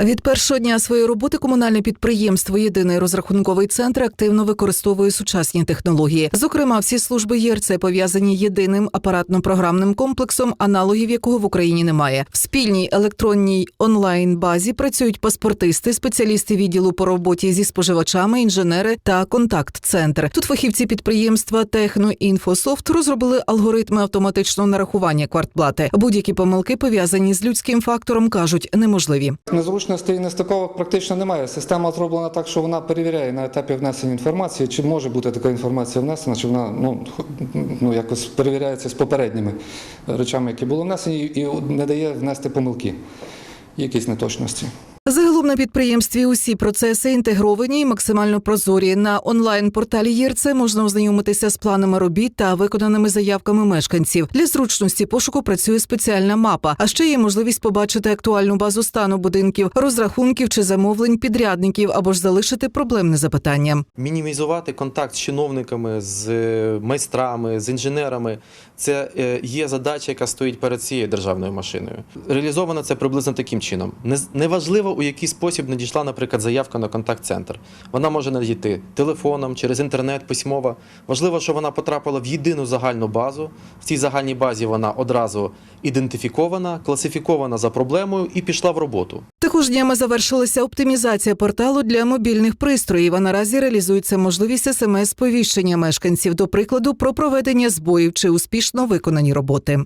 Від першого дня своєї роботи комунальне підприємство Єдиний розрахунковий центр активно використовує сучасні технології. Зокрема, всі служби ЄРЦ пов'язані єдиним апаратно-програмним комплексом, аналогів якого в Україні немає. В спільній електронній онлайн базі працюють паспортисти, спеціалісти відділу по роботі зі споживачами, інженери та контакт-центр. Тут фахівці підприємства Техноінфософт розробили алгоритми автоматичного нарахування квартплати. Будь-які помилки пов'язані з людським фактором кажуть неможливі. Незручностей і нестиковок практично немає. Система зроблена так, що вона перевіряє на етапі внесення інформації, чи може бути така інформація внесена, чи вона ну, ну, якось перевіряється з попередніми речами, які були внесені, і не дає внести помилки, якісь неточності. Загалом на підприємстві усі процеси інтегровані і максимально прозорі. На онлайн-порталі ЄРЦ можна ознайомитися з планами робіт та виконаними заявками мешканців. Для зручності пошуку працює спеціальна мапа. А ще є можливість побачити актуальну базу стану будинків, розрахунків чи замовлень підрядників або ж залишити проблемне запитання. Мінімізувати контакт з чиновниками, з е, майстрами, з інженерами це е, є задача, яка стоїть перед цією державною машиною. Реалізовано це приблизно таким чином. Не- Неважливо, у який спосіб надійшла, наприклад, заявка на контакт-центр. Вона може надійти телефоном, через інтернет, письмово. Важливо, що вона потрапила в єдину загальну базу. В цій загальній базі вона одразу ідентифікована, класифікована за проблемою і пішла в роботу. Також днями завершилася оптимізація порталу для мобільних пристроїв. А наразі реалізується можливість смс-сповіщення мешканців, до прикладу, про проведення збоїв чи успішно виконані роботи.